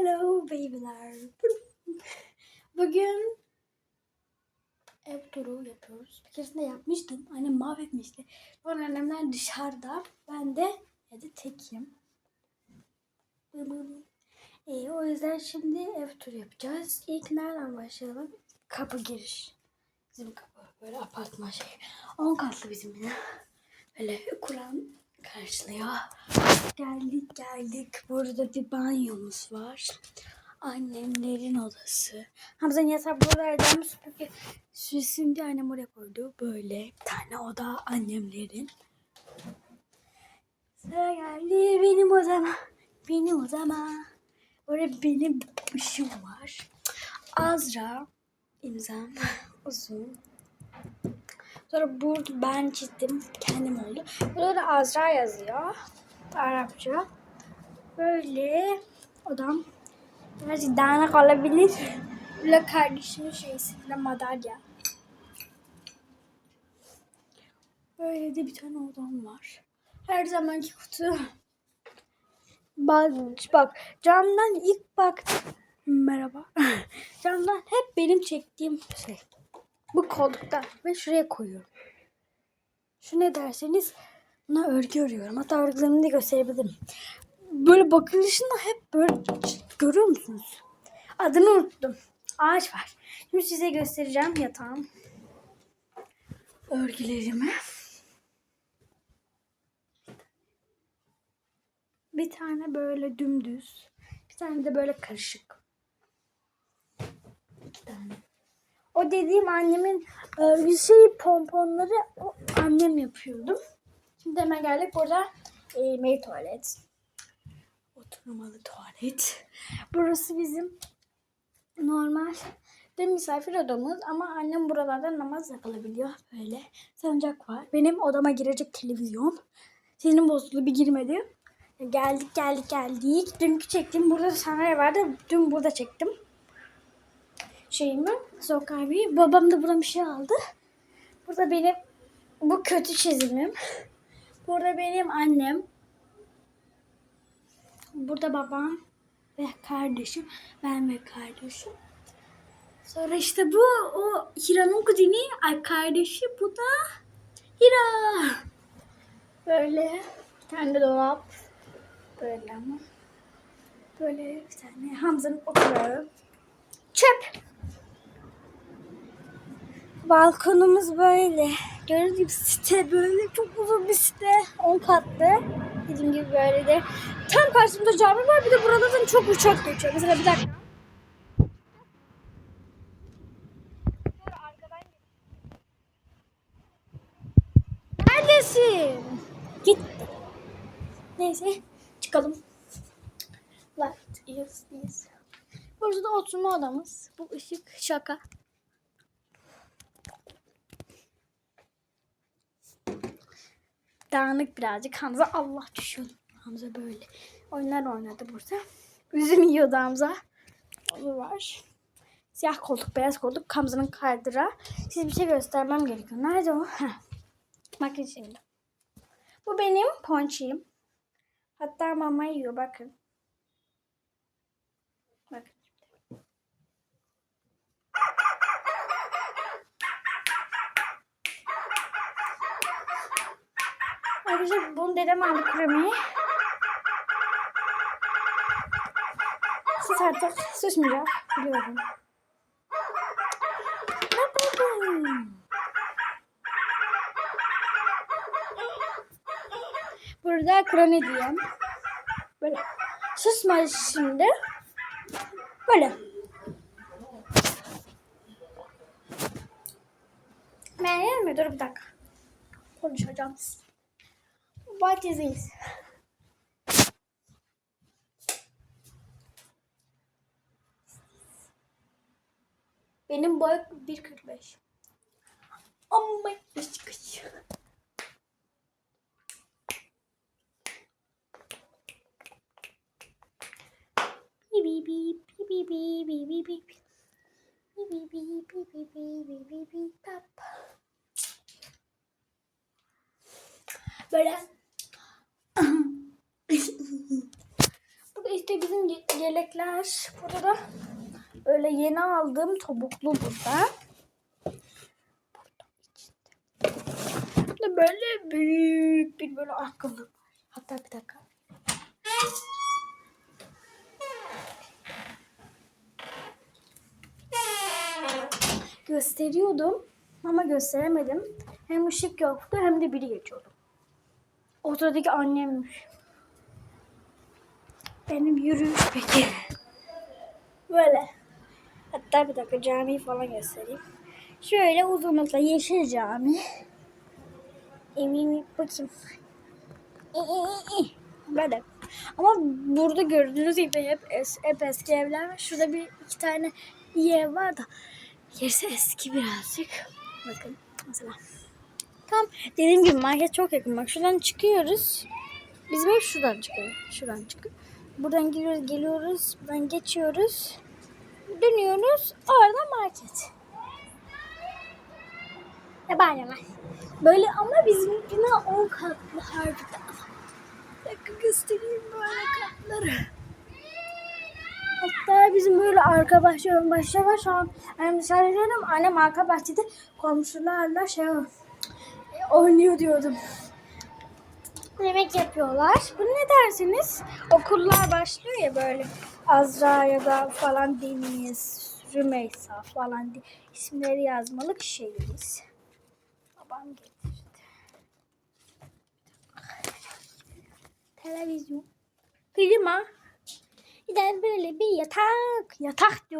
Hello babyler. Bugün ev turu yapıyoruz. Bir keresinde yapmıştım. Annem mahvetmişti. Sonra annemler dışarıda. Ben de evde tekim. E, o yüzden şimdi ev turu yapacağız. İlk nereden başlayalım? Kapı giriş. Bizim kapı böyle apartman şey. 10 katlı bizim bina. Böyle Kur'an karşılıyor. Geldik geldik. Burada bir banyomuz var. Annemlerin odası. Hamza'nın yatağı buradaydı süpürge süsün diye annem oraya koydu. Böyle bir tane oda annemlerin. Sıra geldi benim odama. Benim odama. Orada benim ışığım var. Azra imzam uzun. Sonra burada ben çizdim. Kendim oldu. Burada da Azra yazıyor. Arapça. Böyle odam birazcık dağınık olabilir. Böyle kardeşimin şeysi. Böyle madalya. Böyle de bir tane odam var. Her zamanki kutu. Bak, bak camdan ilk baktım. Merhaba. camdan hep benim çektiğim şey. Bu koltukta ve şuraya koyuyorum. Şu ne derseniz buna örgü örüyorum. Hatta örgülerimi de gösterebilirim. Böyle bakılışında hep böyle görüyor musunuz? Adını unuttum. Ağaç var. Şimdi size göstereceğim yatağım. Örgülerimi. Bir tane böyle dümdüz. Bir tane de böyle karışık. İki tane. O dediğim annemin e, bir şey pomponları o annem yapıyordu. Şimdi hemen geldik burada e, mail tuvalet. Oturmalı tuvalet. Burası bizim normal de misafir odamız ama annem buralarda namaz yapılabiliyor böyle. Sancak var. Benim odama girecek televizyon. Senin bozuldu bir girmedi. Geldik geldik geldik. Dünkü çektim. Burada sandalye vardı. Dün burada çektim şeyimi. Sokağı bir. Babam da buradan bir şey aldı. Burada benim bu kötü çizimim. Burada benim annem. Burada babam ve kardeşim. Ben ve kardeşim. Sonra işte bu o Hira'nın kuzeni. Ay kardeşi bu da Hira. Böyle kendi dolap. Böyle ama. Böyle bir tane Hamza'nın oturağı. Çöp. Balkonumuz böyle. Gördüğünüz gibi site böyle çok uzun bir site. 10 katlı. Dediğim gibi böyle de. Tam karşımda cami var. Bir de buralardan çok uçak geçiyor. Mesela bir dakika. Neredesin? Gitti. Neyse çıkalım. Light is this. Burası da oturma odamız. Bu ışık şaka. Dağınık birazcık. Hamza Allah düşüyor. Hamza böyle. Oyunlar oynadı burada. Üzüm yiyordu Hamza. O var. Siyah koltuk, beyaz koltuk. Hamza'nın kaydıra. Size bir şey göstermem gerekiyor. Nerede o? Heh. Bakın şimdi. Bu benim ponçiyim. Hatta mama yiyor. Bakın. Arkadaşlar bunu dedem aldı kremayı. Siz artık susmayacak. Biliyorum. Burada kroni diyeyim. Böyle susma şimdi. Böyle. Ben mi? Dur bir dakika. Konuşacağım. This? Benim boy 1.45. Amma kış kış. Bi bi bi bi bi bi bi bi bi. Bi bi bi bi bi bi bi bi bi pap. Böyle Burada işte işte yelekler. Burada da öyle yeni aldığım topuklu burada. Burada böyle büyük bir böyle var. Hatta bir dakika. Gösteriyordum ama gösteremedim. Hem ışık yoktu hem de biri geçiyordu. Ortadaki annemmiş. Benim yürüyüş peki. Böyle. Hatta bir dakika camiyi falan göstereyim. Şöyle uzunlukla yeşil cami. Eminim bakayım. Böyle. Ama burada gördüğünüz gibi hep, es, hep eski evler var. Şurada bir iki tane iyi ev var da. Gerisi eski birazcık. Bakın mesela. Tam dediğim gibi market çok yakın. Bak şuradan çıkıyoruz. Biz böyle şuradan çıkıyoruz. Şuradan çıkıyor. Buradan geliyoruz, geliyoruz. Buradan geçiyoruz. Dönüyoruz. Orada market. Ya bayramlar. Böyle ama bizim bina 10 katlı harbiden. Dakika göstereyim böyle katları. Hatta bizim böyle arka bahçe ön bahçe var. Şu an annem dışarı ediyorum. Annem arka bahçede komşularla şey oynuyor diyordum. Yemek yapıyorlar. Bu ne dersiniz? Okullar başlıyor ya böyle. Azra ya da falan Deniz, Rümeysa falan diye isimleri yazmalık şeyimiz. Babam getirdi. Televizyon. Klima. Bir de böyle bir yatak. Yatak diyor.